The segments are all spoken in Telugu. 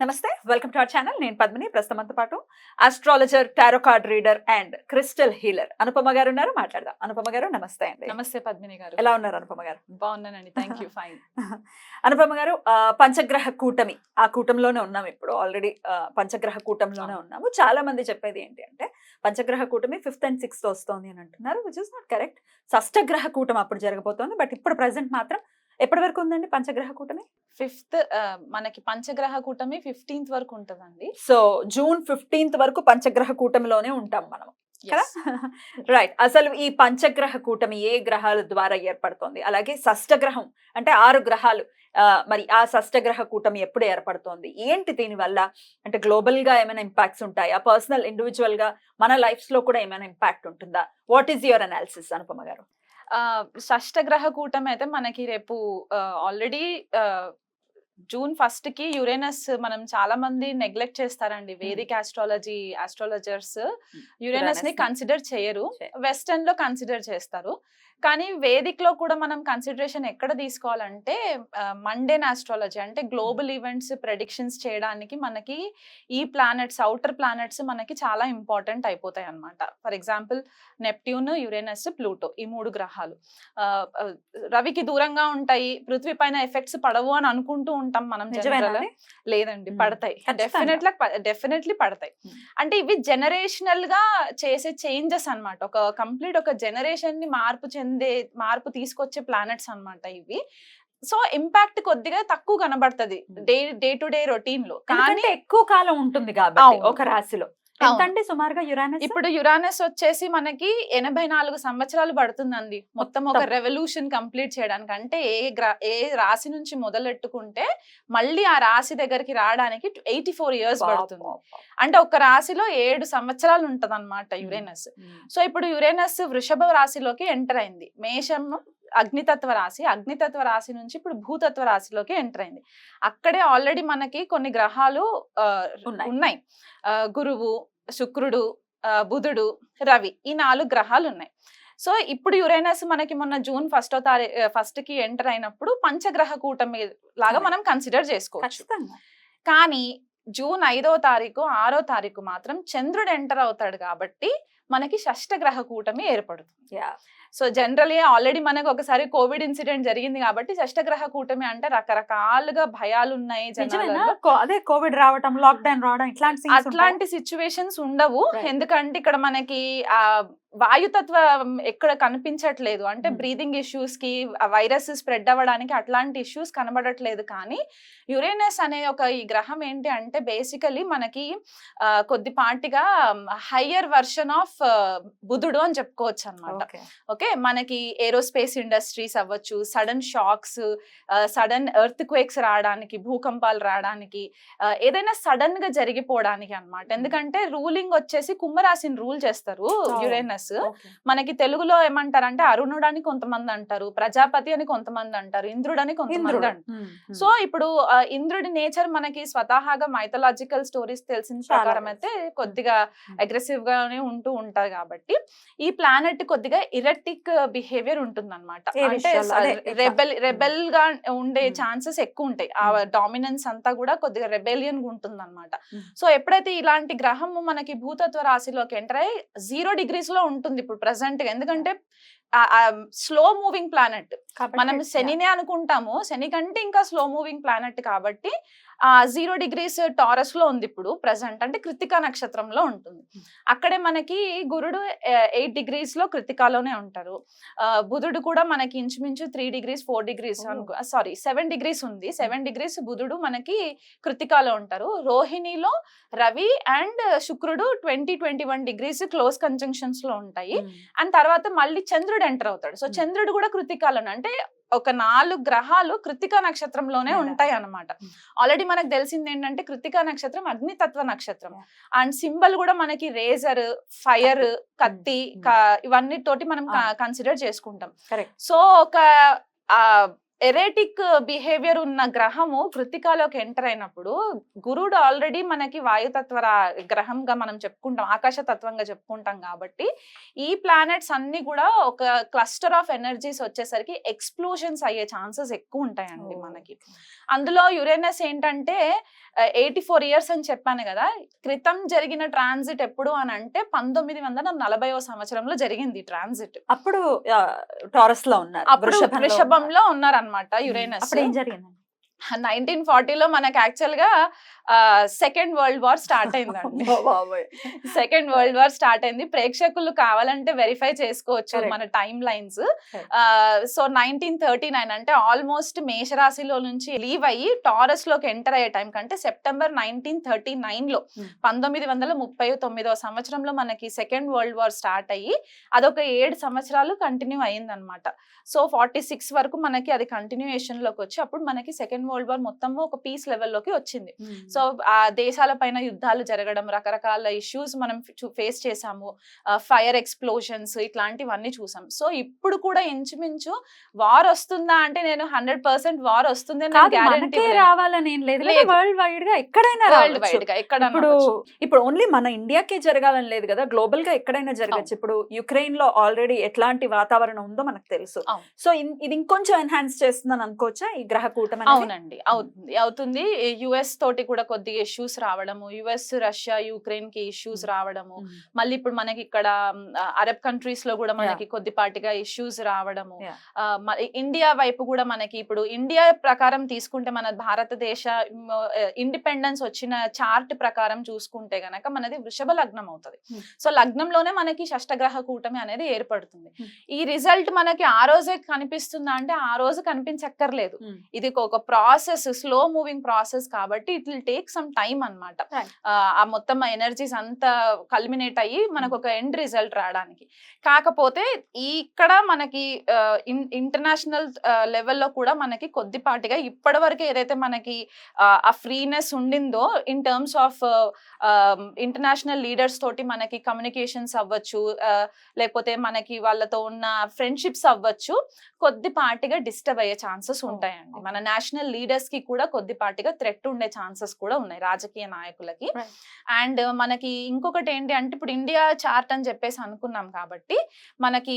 నమస్తే వెల్కమ్ టు అవర్ ఛానల్ నేను పద్మిని ప్రస్తుతంతో పాటు astrologer tarot card reader and crystal healer Anupama garu ఉన్నారు మాట్లాడదాం. అనుపమ గారు నమస్తే అండి. నమస్తే పద్మిని గారు. ఎలా ఉన్నారు అనుపమ గారు? బాగున్నానండి థ్యాంక్ యూ ఫైన్ అనుపమ గారు పంచగ్రహ కూటమి. ఆ కూటంలోనే ఉన్నాం ఇప్పుడు. ఆల్రెడీ పంచగ్రహ కూటంలోనే ఉన్నాము. చాలా మంది చెప్పేది ఏంటి అంటే పంచగ్రహ కూటమి ఫిఫ్త్ అండ్ సిక్స్త్ వస్తోంది అని అంటున్నారు విచ్ ఇస్ నాట్ కరెక్ట్ షష్టగ్రహ కూటమి అప్పుడు జరగబోతోంది బట్ ఇప్పుడు ప్రెసెంట్ మాత్రం ఎప్పటి వరకు ఉందండి పంచగ్రహ కూటమి? ఫిఫ్త్ మనకి పంచగ్రహ కూటమి ఫిఫ్టీన్త్ వరకు ఉంటుందండి. సో జూన్ ఫిఫ్టీన్త్ వరకు పంచగ్రహ కూటమిలోనే ఉంటాం మనం. రైట్ అసలు ఈ పంచగ్రహ కూటమి ఏ గ్రహాల ద్వారా ఏర్పడుతోంది? అలాగే షష్టగ్రహం అంటే ఆరు గ్రహాలు మరి ఆ షష్టగ్రహ కూటమి ఎప్పుడు ఏర్పడుతోంది? ఏంటి దీనివల్ల? అంటే గ్లోబల్గా ఏమైనా ఇంపాక్ట్స్ ఉంటాయా? పర్సనల్ ఇండివిజువల్గా మన లైఫ్స్లో కూడా ఏమైనా ఇంపాక్ట్ ఉంటుందా? What is your analysis Anupama garu? షష్టగ్రహ కూటమి అయితే మనకి రేపు ఆల్రెడీ జూన్ ఫస్ట్కి యురేనస్ మనం చాలా మంది నెగ్లెక్ట్ చేస్తారండి. వేదిక్ ఆస్ట్రాలజీ ఆస్ట్రాలజర్స్ యురేనస్ని. కన్సిడర్ చేయరు. వెస్టర్న్లో కన్సిడర్ చేస్తారు. కానీ వేదిక్లో కూడా మనం కన్సిడరేషన్ ఎక్కడ తీసుకోవాలంటే మండేన్ ఆస్ట్రాలజీ అంటే గ్లోబల్ ఈవెంట్స్ ప్రెడిక్షన్స్ చేయడానికి మనకి ఈ ప్లానెట్స్ అవుటర్ ప్లానెట్స్ మనకి చాలా ఇంపార్టెంట్ అయిపోతాయి అన్నమాట for example Neptune Uranus Pluto ఈ మూడు గ్రహాలు రవికి దూరంగా ఉంటాయి పృథ్వీ పైన ఎఫెక్ట్స్ పడవు అని అనుకుంటూ ఉంటాం మనం? లేదండి. పడతాయి. డెఫినెట్లీ డెఫినెట్లీ పడతాయి. అంటే ఇవి జనరేషనల్గా చేసే చేంజెస్ అన్నమాట ఒక కంప్లీట్ ఒక జనరేషన్ని మార్పు చెందే మార్పు తీసుకొచ్చే ప్లానెట్స్ అన్నమాట ఇవి సో ఇంపాక్ట్ కొద్దిగా తక్కువ కనబడుతుంది. డే డే టు డే రొటీన్లో కానీ ఎక్కువ కాలం ఉంటుంది కాబట్టి. ఒక రాశిలో. ఎంతండి సుమారుగా యురానస్ ఇప్పుడు యురానస్ వచ్చేసి మనకి ఎనభై నాలుగు సంవత్సరాలు పడుతుందండి. మొత్తం ఒక. రెవల్యూషన్ కంప్లీట్ చేయడానికి. అంటే ఏ గ్ర ఏ రాశి నుంచి మొదలెట్టుకుంటే మళ్ళీ ఆ రాశి దగ్గరికి రావడానికి ఎయిటీ ఫోర్ ఇయర్స్ పడుతుంది. అంటే ఒక రాశిలో ఏడు సంవత్సరాలు ఉంటది అనమాట యురేనస్ సో ఇప్పుడు యురేనస్ వృషభ రాశిలోకి ఎంటర్ అయింది. మేషం అగ్నితత్వ రాశి అగ్నితత్వ రాశి నుంచి ఇప్పుడు భూతత్వ రాశిలోకి ఎంటర్ అయింది అక్కడే ఆల్రెడీ మనకి కొన్ని గ్రహాలు ఉన్నాయి. గురువు శుక్రుడు బుధుడు రవి ఈ నాలుగు గ్రహాలు ఉన్నాయి సో ఇప్పుడు యురేనస్ మనకి మొన్న జూన్ ఫస్ట్ తారీ ఫస్ట్కి ఎంటర్ అయినప్పుడు పంచగ్రహ కూటమి లాగా. మనం కన్సిడర్ చేసుకోవచ్చు కానీ జూన్ ఐదవ తారీఖు ఆరో తారీఖు మాత్రం చంద్రుడు ఎంటర్ అవుతాడు కాబట్టి మనకి షష్టగ్రహ కూటమి ఏర్పడుతుంది. సో జనరలీ ఆల్రెడీ మనకు ఒకసారి కోవిడ్ ఇన్సిడెంట్ జరిగింది కాబట్టి షష్టగ్రహ కూటమి అంటే రకరకాలుగా భయాలు ఉన్నాయి అదే కోవిడ్ రావటం లాక్డౌన్ రావడం ఇట్లాంటి? అట్లాంటి సిచ్యువేషన్స్ ఉండవు. ఎందుకంటే ఇక్కడ మనకి ఆ వాయుతత్వం ఎక్కడ కనిపించట్లేదు. అంటే. బ్రీదింగ్ ఇష్యూస్కి వైరస్ స్ప్రెడ్ అవ్వడానికి అట్లాంటి ఇష్యూస్ కనబడట్లేదు. కానీ యురేనస్ అనే ఒక ఈ గ్రహం ఏంటి అంటే బేసికలీ మనకి కొద్దిపాటిగా హయ్యర్ వర్షన్ ఆఫ్ బుధుడు అని చెప్పుకోవచ్చు అనమాట. ఓకే? మనకి ఏరోస్పేస్ ఇండస్ట్రీస్ అవ్వచ్చు sudden shocks sudden earthquakes రావడానికి భూకంపాలు రావడానికి ఏదైనా సడన్గా జరిగిపోవడానికి అన్నమాట. ఎందుకంటే రూలింగ్ వచ్చేసి కుంభరాశిని రూల్ చేస్తారు. యురేనస్. Okay. మనకి తెలుగులో ఏమంటారంటే అరుణుడు అని కొంతమంది అంటారు ప్రజాపతి అని కొంతమంది అంటారు ఇంద్రుడు అని కొంతమంది. అంటారు. సో ఇప్పుడు ఇంద్రుడి నేచర్ మనకి స్వతహాగా మైథలాజికల్ స్టోరీస్ తెలిసిన ప్రకారం అయితే కొద్దిగా. అగ్రెసివ్ గానే ఉంటూ ఉంటారు కాబట్టి ఈ ప్లానెట్ కొద్దిగా ఇరటిక్ బిహేవియర్ ఉంటుంది అనమాట అంటే? రెబెల్ రెబెల్గా ఉండే. ఛాన్సెస్ ఎక్కువ ఉంటాయి ఆ. డామినెన్స్ అంతా కూడా కొద్దిగా రెబెలియన్గా ఉంటుంది అనమాట. సో ఎప్పుడైతే ఇలాంటి గ్రహము మనకి భూతత్వ రాశిలోకి ఎంటర్ అయ్యి జీరో డిగ్రీస్లో ఉంటుంది ఇప్పుడు ప్రెసెంట్గా. ఎందుకంటే స్లో మూవింగ్ ప్లానెట్ మనం. శనినే అనుకుంటాము. శని కంటే ఇంకా స్లో మూవింగ్ ప్లానెట్ కాబట్టి ఆ జీరో డిగ్రీస్ టారస్లో ఉంది ఇప్పుడు ప్రజెంట్ అంటే కృతికా నక్షత్రంలో ఉంటుంది. Hmm. అక్కడే మనకి గురుడు ఎయిట్ డిగ్రీస్లో కృతికాలోనే ఉంటారు. బుధుడు కూడా మనకి ఇంచుమించు three degrees four degrees sorry seven degrees ఉంది. సెవెన్ డిగ్రీస్ బుధుడు మనకి కృతికాలో ఉంటారు. రోహిణిలో రవి అండ్ శుక్రుడు twenty twenty one degrees close కంజంక్షన్స్లో ఉంటాయి. Hmm. అండ్ తర్వాత మళ్ళీ చంద్రుడు ఎంటర్ అవుతాడు సో. చంద్రుడు కూడా కృతికాలను అంటే ఒక నాలుగు గ్రహాలు కృతికా నక్షత్రంలోనే. ఉంటాయి అన్నమాట Hmm. ఆల్రెడీ మనకు తెలిసింది ఏంటంటే కృతికా నక్షత్రం అగ్నితత్వ నక్షత్రం. అండ్ సింబల్ కూడా మనకి రేజర్ ఫైర్ కత్తి ఇవన్నీ తోటి మనం. కన్సిడర్ చేసుకుంటాం. సో ఒక ఆ ఎరేటిక్ బిహేవియర్ ఉన్న గ్రహము కృతికాలోకి ఎంటర్ అయినప్పుడు గురుడు ఆల్రెడీ మనకి వాయుతత్వ గ్రహంగా మనం చెప్పుకుంటాం ఆకాశ తత్వంగా చెప్పుకుంటాం కాబట్టి ఈ ప్లానెట్స్ అన్ని కూడా ఒక క్లస్టర్ ఆఫ్ ఎనర్జీస్ వచ్చేసరికి ఎక్స్ప్లోజన్స్ అయ్యే ఛాన్సెస్ ఎక్కువ ఉంటాయండి. మనకి అందులో యురేనస్ ఏంటంటే ఎయిటీ ఫోర్ ఇయర్స్ అని చెప్పాను కదా క్రితం జరిగిన ట్రాన్సిట్ ఎప్పుడు అని అంటే పంతొమ్మిది వందల నలభైవ సంవత్సరంలో జరిగింది ట్రాన్సిట్ అప్పుడు టారస్లో ఉన్నారు అప్పుడు వృషభంలో ఉన్నారు. వృషభంలో ఉన్నారనమాట యురేనస్ అప్పుడు ఏం జరిగింది నైన్టీన్ ఫార్టీలో మనకి యాక్చువల్గా సెకండ్ వరల్డ్ వార్ స్టార్ట్ అయిందండి. సెకండ్ వరల్డ్ వార్ స్టార్ట్ అయింది ప్రేక్షకులు కావాలంటే వెరిఫై చేసుకోవచ్చు. మన time lines. So nineteen thirty nine అంటే ఆల్మోస్ట్ మేషరాశిలో నుంచి లీవ్ అయ్యి టారస్లోకి ఎంటర్ అయ్యే టైం కంటే సెప్టెంబర్ నైన్టీన్ థర్టీ నైన్లో. పంతొమ్మిది వందల ముప్పై తొమ్మిదవ సంవత్సరంలో మనకి సెకండ్ వరల్డ్ వార్ స్టార్ట్ అయ్యి అదొక ఏడు సంవత్సరాలు కంటిన్యూ అయ్యిందనమాట సో ఫార్టీ సిక్స్ వరకు మనకి అది కంటిన్యూయేషన్లోకి వచ్చి అప్పుడు మనకి సెకండ్ వరల్డ్ వార్ మొత్తము ఒక పీస్ లెవెల్లోకి వచ్చింది. సో ఆ దేశాల పైన యుద్ధాలు జరగడం రకరకాల ఇష్యూస్ మనం ఫేస్ చేసాము ఫైర్ ఎక్స్ప్లోషన్స్ ఇట్లాంటివన్నీ చూసాం. సో ఇప్పుడు కూడా ఇంచుమించు వార్ వస్తుందా అంటే నేను హండ్రెడ్ పర్సెంట్ వార్ వస్తుంది రావాలని ఏం లేదు. వరల్డ్ వైడ్గా ఎక్కడైనా వరల్డ్ రావచ్చు. వైడ్గా ఎక్కడ ఇప్పుడు ఇప్పుడు ఓన్లీ మన ఇండియాకే జరగాలని లేదు కదా. గ్లోబల్గా ఎక్కడైనా జరగచ్చు. ఇప్పుడు యుక్రెయిన్లో ఆల్రెడీ ఎట్లాంటి వాతావరణం ఉందో మనకు తెలుసు. సో ఇది ఇంకొంచెం ఎన్హాన్స్ చేస్తుందని అనుకోవచ్చా ఈ గ్రహ కూటమి అవునండి అవుతుంది యుఎస్ తోటి కూడా కొద్దిగా ఇష్యూస్ రావడము యుఎస్ రష్యా యుక్రెయిన్కి ఇష్యూస్. రావడము. మళ్ళీ ఇప్పుడు మనకి ఇక్కడ అరబ్ కంట్రీస్లో కూడా మనకి కొద్దిపాటిగా ఇష్యూస్ రావడము ఇండియా వైపు కూడా మనకి ఇప్పుడు ఇండియా ప్రకారం తీసుకుంటే మన భారతదేశ ఇండిపెండెన్స్ వచ్చిన చార్ట్ ప్రకారం చూసుకుంటే గనక మనది వృషభ లగ్నం అవుతుంది. సో లగ్నంలోనే మనకి షష్టగ్రహ కూటమి అనేది ఏర్పడుతుంది. ఈ రిజల్ట్ మనకి ఆ రోజే కనిపిస్తుందా అంటే ఆ రోజు కనిపించక్కర్లేదు. ఇది ఒక ప్రాసెస్ స్లో మూవింగ్ ప్రాసెస్ కాబట్టి it will take some time అనమాట. ఆ మొత్తం ఎనర్జీస్ అంతా కల్మినేట్ అయ్యి మనకు ఒక ఎండ్ రిజల్ట్ రావడానికి కాకపోతే ఇక్కడ మనకి ఇంటర్నేషనల్ లెవెల్లో కూడా మనకి కొద్దిపాటిగా ఇప్పటి వరకు ఏదైతే మనకి ఆ, freeness ఉండిందో in terms of international leaders తోటి మనకి కమ్యూనికేషన్స్ అవ్వచ్చు లేకపోతే మనకి వాళ్ళతో ఉన్న ఫ్రెండ్షిప్స్ అవ్వచ్చు కొద్దిపాటిగా డిస్టర్బ్ అయ్యే ఛాన్సెస్ ఉంటాయండి. మన నేషనల్ లీడర్స్కి కూడా కొద్దిపాటిగా థ్రెట్ ఉండే ఛాన్సెస్ కూడా ఉన్నాయి రాజకీయ నాయకులకి. అండ్ మనకి ఇంకొకటి ఏంటి అంటే ఇప్పుడు ఇండియా చార్ట్ అని చెప్పేసి అనుకున్నాం కాబట్టి మనకి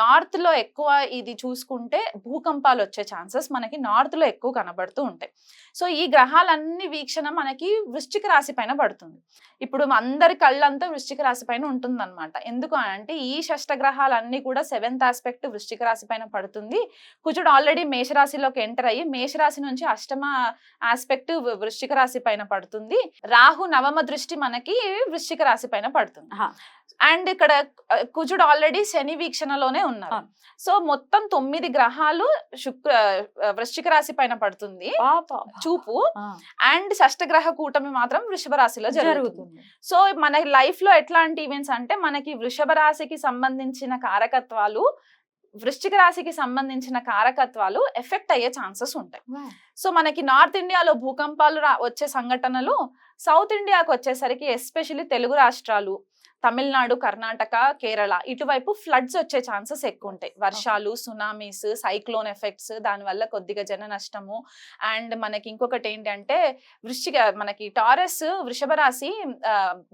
నార్త్లో ఎక్కువ ఇది చూసుకుంటే భూకంపాలు వచ్చే ఛాన్సెస్ మనకి నార్త్లో ఎక్కువ కనబడుతూ ఉంటాయి సో ఈ గ్రహాలన్నీ వీక్షణ మనకి వృశ్చిక రాశి పైన పడుతుంది. ఇప్పుడు అందరి కళ్ళంతా వృశ్చిక రాశి పైన ఉంటుందన్నమాట. ఎందుకు అంటే ఈ షష్ట గ్రహాలన్నీ కూడా సెవెంత్ ఆస్పెక్ట్ వృశ్చిక రాశి పైన పడుతుంది. కుజుడు ఆల్రెడీ మేషరాశిలోకి ఎంటర్ అయ్యి మేషరాశి నుంచి అష్టమ ఆస్పెక్ట్ వృశ్చిక రాశి పైన పడుతుంది. రాహు నవమ దృష్టి మనకి వృశ్చిక రాశి పైన పడుతుంది. అండ్ ఇక్కడ కుజుడు ఆల్రెడీ శని వీక్షణలోనే ఉన్నారు. సో మొత్తం తొమ్మిది గ్రహాలు శుక్ర వృశ్చిక రాశి పైన పడుతుంది. చూపు అండ్ షష్టగ్రహ కూటమి మాత్రం వృషభ రాశిలో జరుగుతుంది. సో మన లైఫ్లో ఎట్లాంటి ఈవెంట్స్ అంటే మనకి వృషభ రాశికి సంబంధించిన కారకత్వాలు వృశ్చిక రాశికి సంబంధించిన కారకత్వాలు ఎఫెక్ట్ అయ్యే ఛాన్సెస్ ఉంటాయి. సో మనకి నార్త్ ఇండియాలో భూకంపాలు వచ్చే సంఘటనలు సౌత్ ఇండియాకి వచ్చేసరికి ఎస్పెషల్లీ తెలుగు రాష్ట్రాలు తమిళనాడు కర్ణాటక కేరళ ఇటువైపు ఫ్లడ్స్ వచ్చే ఛాన్సెస్ ఎక్కువ ఉంటాయి వర్షాలు సునామీస్ సైక్లోన్ ఎఫెక్ట్స్ దానివల్ల కొద్దిగా జన నష్టము. అండ్ మనకి ఇంకొకటి ఏంటంటే వృశ్చిక మనకి టారస్ వృషభ రాశి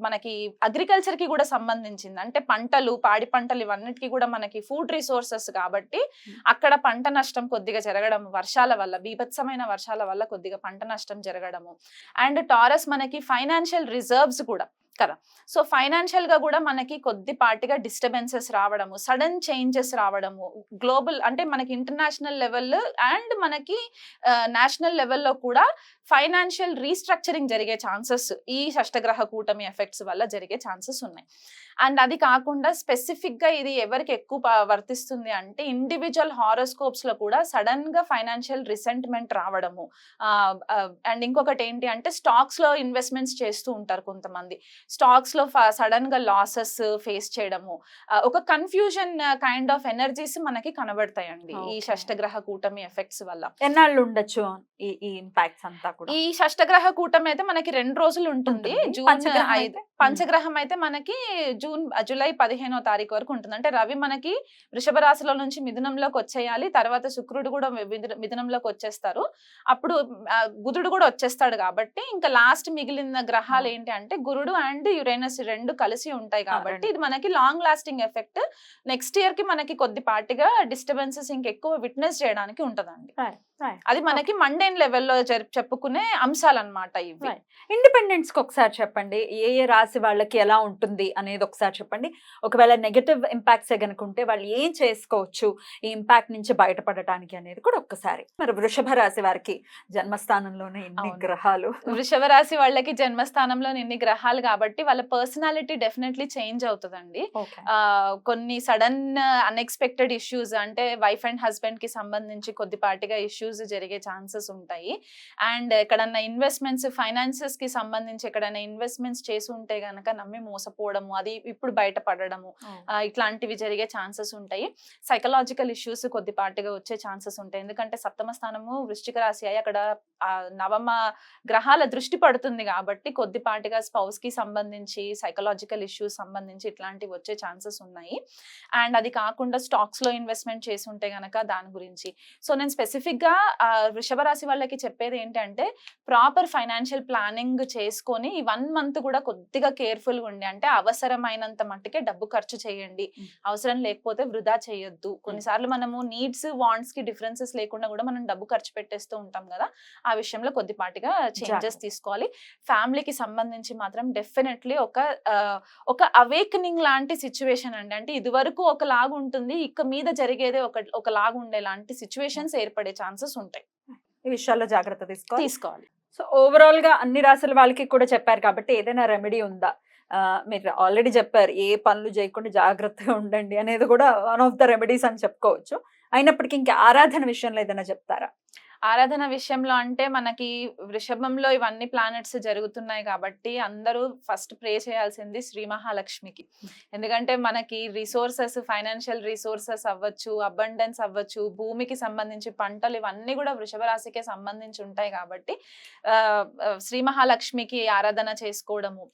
మనకి అగ్రికల్చర్కి కూడా సంబంధించింది. అంటే పంటలు పాడి పంటలు ఇవన్నిటికీ కూడా మనకి ఫుడ్ రిసోర్సెస్ కాబట్టి అక్కడ పంట నష్టం కొద్దిగా జరగడం వర్షాల వల్ల బీభత్సమైన వర్షాల వల్ల కొద్దిగా పంట నష్టం జరగడము. అండ్ టారస్ మనకి ఫైనాన్షియల్ రిజర్వ్స్ కూడా కదా. సో ఫైనాన్షియల్గా కూడా మనకి కొద్దిపాటిగా డిస్టర్బెన్సెస్ రావడము సడన్ చేంజెస్ రావడము గ్లోబల్ అంటే మనకి ఇంటర్నేషనల్ లెవెల్ అండ్ మనకి నేషనల్ లెవెల్లో కూడా ఫైనాన్షియల్ రీస్ట్రక్చరింగ్ జరిగే ఛాన్సెస్ ఈ షష్టగ్రహ కూటమి ఎఫెక్ట్స్ వల్ల జరిగే ఛాన్సెస్ ఉన్నాయి. అండ్ అది కాకుండా స్పెసిఫిక్గా ఇది ఎవరికి ఎక్కువ వర్తిస్తుంది అంటే ఇండివిజువల్ హారోస్కోప్స్లో కూడా సడన్గా ఫైనాన్షియల్ రిసెంట్మెంట్ రావడము అండ్ ఇంకొకటి ఏంటి అంటే స్టాక్స్లో ఇన్వెస్ట్మెంట్స్ చేస్తూ ఉంటారు కొంతమంది స్టాక్స్లో సడన్గా లాసెస్ ఫేస్ చేయడము ఒక కన్ఫ్యూజన్ కైండ్ ఆఫ్ ఎనర్జీస్ మనకి కనబడతాయండి ఈ. షష్టగ్రహ కూటమి ఎఫెక్ట్స్ వల్ల ఎన్నాళ్ళు ఉండొచ్చు ఈ ఇంపాక్ట్స్ అంతా కూడా ఈ షష్టగ్రహ కూటమి అయితే మనకి రెండు రోజులు ఉంటుంది. జూన్ ఐదు అయితే? పంచగ్రహం అయితే మనకి జూన్ జూలై పదిహేనో తారీఖు వరకు ఉంటుంది అంటే రవి మనకి వృషభ రాశిలో నుంచి మిథునంలోకి వచ్చేయాలి తర్వాత శుక్రుడు కూడా మిథు- మిథునంలోకి వచ్చేస్తారు అప్పుడు బుధుడు కూడా వచ్చేస్తాడు కాబట్టి ఇంకా లాస్ట్ మిగిలిన గ్రహాలు. ఏంటి అంటే గురుడు అండ్ యురేనస్ రెండు కలిసి ఉంటాయి కాబట్టి. ఇది మనకి లాంగ్ లాస్టింగ్ ఎఫెక్ట్ నెక్స్ట్ ఇయర్కి మనకి కొద్దిపాటిగా డిస్టర్బెన్సెస్ ఇంకెక్కువ విట్నెస్ చేయడానికి ఉంటదండి. అది మనకి మండేన్ లెవెల్లో చెప్పుకునే అంశాలు అనమాట ఇవి. ఇండిపెండెన్స్కి ఒకసారి చెప్పండి. ఏ ఏ రాశి వాళ్ళకి ఎలా ఉంటుంది అనేది ఒకసారి చెప్పండి. ఒకవేళ నెగటివ్ ఇంపాక్ట్స్ కనుక ఉంటే వాళ్ళు ఏం చేసుకోవచ్చు? ఈ ఇంపాక్ట్ నుంచి బయటపడటానికి అనేది కూడా ఒక్కసారి. మరి వృషభ రాశి వారికి జన్మస్థానంలోనే అవును. గ్రహాలు? వృషభ రాశి వాళ్ళకి జన్మస్థానంలో ఇన్ని గ్రహాలు కాబట్టి వాళ్ళ పర్సనాలిటీ డెఫినెట్లీ చేంజ్ అవుతుందండి. కొన్ని సడన్ అన్ఎక్స్పెక్టెడ్ ఇష్యూస్ అంటే వైఫ్ అండ్ హస్బెండ్కి సంబంధించి కొద్దిపాటిగా ఇష్యూస్ జరిగే ఛాన్సెస్ ఉంటాయి. అండ్ ఎక్కడన్నా ఇన్వెస్ట్మెంట్స్ ఫైనాన్సెస్కి సంబంధించి ఎక్కడైనా ఇన్వెస్ట్మెంట్స్ చేసి ఉంటే గనక నమ్మి మోసపోవడము అది ఇప్పుడు బయటపడడము ఆ, ఇట్లాంటివి జరిగే ఛాన్సెస్ ఉంటాయి. సైకలాజికల్ ఇష్యూస్ కొద్దిపాటిగా వచ్చే ఛాన్సెస్ ఉంటాయి. ఎందుకంటే సప్తమ స్థానము వృశ్చిక రాశి అయ్యి అక్కడ నవమ గ్రహాల దృష్టి పడుతుంది కాబట్టి కొద్దిపాటిగా స్పౌస్కి సంబంధించి సైకలాజికల్ ఇష్యూస్ సంబంధించి ఇట్లాంటివి వచ్చే ఛాన్సెస్ ఉన్నాయి. అండ్ అది కాకుండా స్టాక్స్లో ఇన్వెస్ట్మెంట్ చేసి ఉంటే గనక దాని గురించి. సో నేను స్పెసిఫిక్గా ఆ, వృషభ రాశి వాళ్ళకి చెప్పేది ఏంటంటే ప్రాపర్ ఫైనాన్షియల్ ప్లానింగ్ చేసుకొని ఈ వన్ మంత్ కూడా కొద్దిగా కేర్ఫుల్గా ఉండి అంటే అవసరమైనంత మట్టుకే డబ్బు ఖర్చు చేయండి. అవసరం లేకపోతే వృధా చేయొద్దు. కొన్నిసార్లు మనము నీడ్స్ వాంట్స్కి డిఫరెన్సెస్ లేకుండా కూడా మనం డబ్బు ఖర్చు పెట్టేస్తూ ఉంటాం కదా ఆ విషయంలో కొద్దిపాటిగా చేంజెస్. తీసుకోవాలి. ఫ్యామిలీకి సంబంధించి మాత్రం డెఫినెట్లీ ఒక ఒక అవేకనింగ్ లాంటి సిచ్యువేషన్ అండి. అంటే ఇదివరకు ఒక లాగు ఉంటుంది ఇక మీద జరిగేదే ఒక ఒక లాగు ఉండే లాంటి సిచ్యువేషన్స్ ఏర్పడే ఛాన్సెస్ ఉంటాయి. ఈ విషయాల్లో జాగ్రత్త తీసుకోవాలి. తీసుకోవాలి. సో ఓవరాల్గా అన్ని రాశుల వాళ్ళకి కూడా చెప్పారు కాబట్టి ఏదైనా రెమెడీ ఉందా? మీరు ఆల్రెడీ చెప్పారు ఏ పనులు చేయకుండా జాగ్రత్తగా ఉండండి అనేది కూడా వన్ ఆఫ్ ద రెమెడీస్ అని చెప్పుకోవచ్చు. అయినప్పటికీ ఇంకా ఆరాధన విషయంలో ఏదైనా చెప్తారా? ఆరాధన విషయంలో అంటే మనకి వృషభంలో ఇవన్నీ ప్లానెట్స్ జరుగుతున్నాయి కాబట్టి అందరూ ఫస్ట్ ప్రే చేయాల్సింది శ్రీ మహాలక్ష్మికి. ఎందుకంటే మనకి రిసోర్సెస్ ఫైనాన్షియల్ రిసోర్సెస్ అవ్వచ్చు అబండెన్స్ అవ్వచ్చు భూమికి సంబంధించి పంటలు ఇవన్నీ కూడా వృషభ రాశికే సంబంధించి ఉంటాయి కాబట్టి శ్రీ మహాలక్ష్మికి ఆరాధన చేసుకోవడము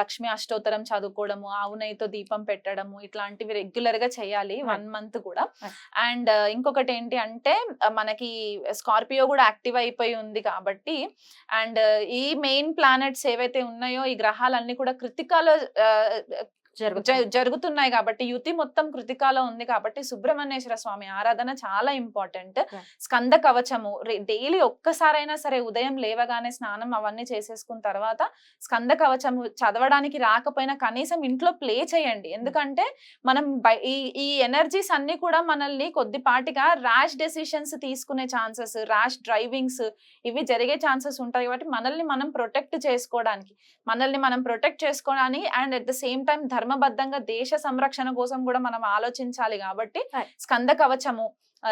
లక్ష్మి అష్టోత్తరం చదువుకోవడము ఆవు నెయ్యితో దీపం పెట్టడము ఇట్లాంటివి రెగ్యులర్గా చేయాలి వన్ మంత్ కూడా. అండ్ ఇంకొకటి ఏంటి అంటే ఆ, స్కార్పియో కూడా యాక్టివ్ అయిపోయి ఉంది కాబట్టి అండ్ ఈ మెయిన్ ప్లానెట్స్ ఏవైతే ఉన్నాయో ఈ గ్రహాలన్నీ కూడా కృతికాలో ఆ, జరుగుతున్నాయి కాబట్టి యుతి మొత్తం కృతికాలో ఉంది కాబట్టి సుబ్రహ్మణ్యేశ్వర స్వామి ఆరాధన చాలా ఇంపార్టెంట్. స్కంద కవచము డైలీ ఒక్కసారైనా సరే ఉదయం లేవగానే స్నానం అవన్నీ చేసేసుకున్న తర్వాత స్కంద కవచము చదవడానికి రాకపోయినా కనీసం ఇంట్లో ప్లే చేయండి. ఎందుకంటే మనం ఈ ఎనర్జీస్ అన్ని కూడా మనల్ని కొద్దిపాటిగా ర్యాష్ డెసిషన్స్ తీసుకునే ఛాన్సెస్ ర్యాష్ డ్రైవింగ్స్ ఇవి జరిగే ఛాన్సెస్ ఉంటాయి కాబట్టి మనల్ని మనం ప్రొటెక్ట్ చేసుకోవడానికి మనల్ని మనం ప్రొటెక్ట్ చేసుకోవడానికి and at the same time ధర్మబద్ధంగా దేశ సంరక్షణ కోసం కూడా మనం ఆలోచించాలి కాబట్టి. స్కంద కవచము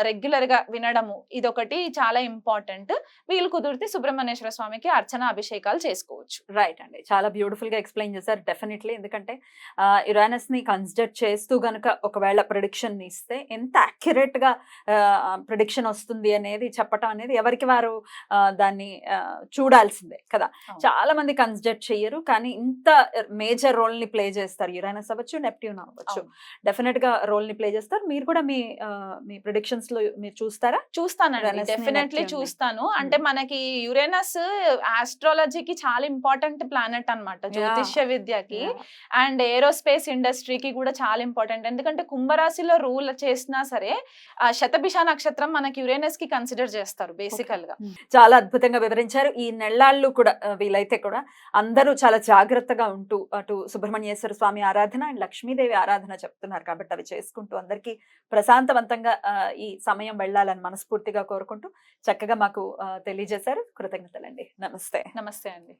రెగ్యులర్గా వినడము ఇదొకటి చాలా ఇంపార్టెంట్. వీలు కుదిరితే సుబ్రహ్మణ్యేశ్వర స్వామికి అర్చన అభిషేకాలు చేసుకోవచ్చు. రైట్ అండి. చాలా బ్యూటిఫుల్గా ఎక్స్ప్లెయిన్ చేశారు డెఫినెట్లీ ఎందుకంటే యురానస్ని కన్సిడర్ చేస్తూ గనుక ఒకవేళ ప్రిడిక్షన్ ఇస్తే ఎంత అక్యురేట్గా ప్రిడిక్షన్ వస్తుంది అనేది చెప్పటం అనేది ఎవరికి వారు దాన్ని చూడాల్సిందే కదా. చాలా మంది కన్సిడర్ చెయ్యరు కానీ ఇంత మేజర్ రోల్ని ప్లే చేస్తారు. యురానస్ అవ్వచ్చు నెప్ట్యూన్ అవ్వచ్చు. డెఫినెట్గా రోల్ని ప్లే చేస్తారు. మీరు కూడా మీ మీ ప్రిడిక్షన్స్లో మీరు చూస్తారా? చూస్తానండి. డెఫినెట్లీ. చూస్తాను. అంటే మనకి యురేనస్ ఆస్ట్రాలజీకి చాలా ఇంపార్టెంట్ ప్లానెట్ అన్నమాట జ్యోతిష్య విద్యకి. అండ్ ఏరోస్పేస్ ఇండస్ట్రీకి కూడా చాలా ఇంపార్టెంట్ ఎందుకంటే కుంభరాశిలో రూల్ చేసినా సరే శతభిష నక్షత్రం మనకి యురేనస్కి కన్సిడర్ చేస్తారు బేసికల్గా చాలా అద్భుతంగా వివరించారు. ఈ నెల్లాళ్ళు కూడా వీలైతే కూడా అందరూ చాలా జాగ్రత్తగా ఉంటూ అటు సుబ్రహ్మణ్యేశ్వర స్వామి ఆరాధన అండ్ లక్ష్మీదేవి ఆరాధన చెప్తున్నారు కాబట్టి అవి చేసుకుంటూ అందరికీ ప్రశాంతవంతంగా ఈ సమయం వెళ్ళాలని మనస్ఫూర్తిగా కోరుకుంటూ చక్కగా మాకు తెలియజేశారు. కృతజ్ఞతలండి. నమస్తే. నమస్తే అండి.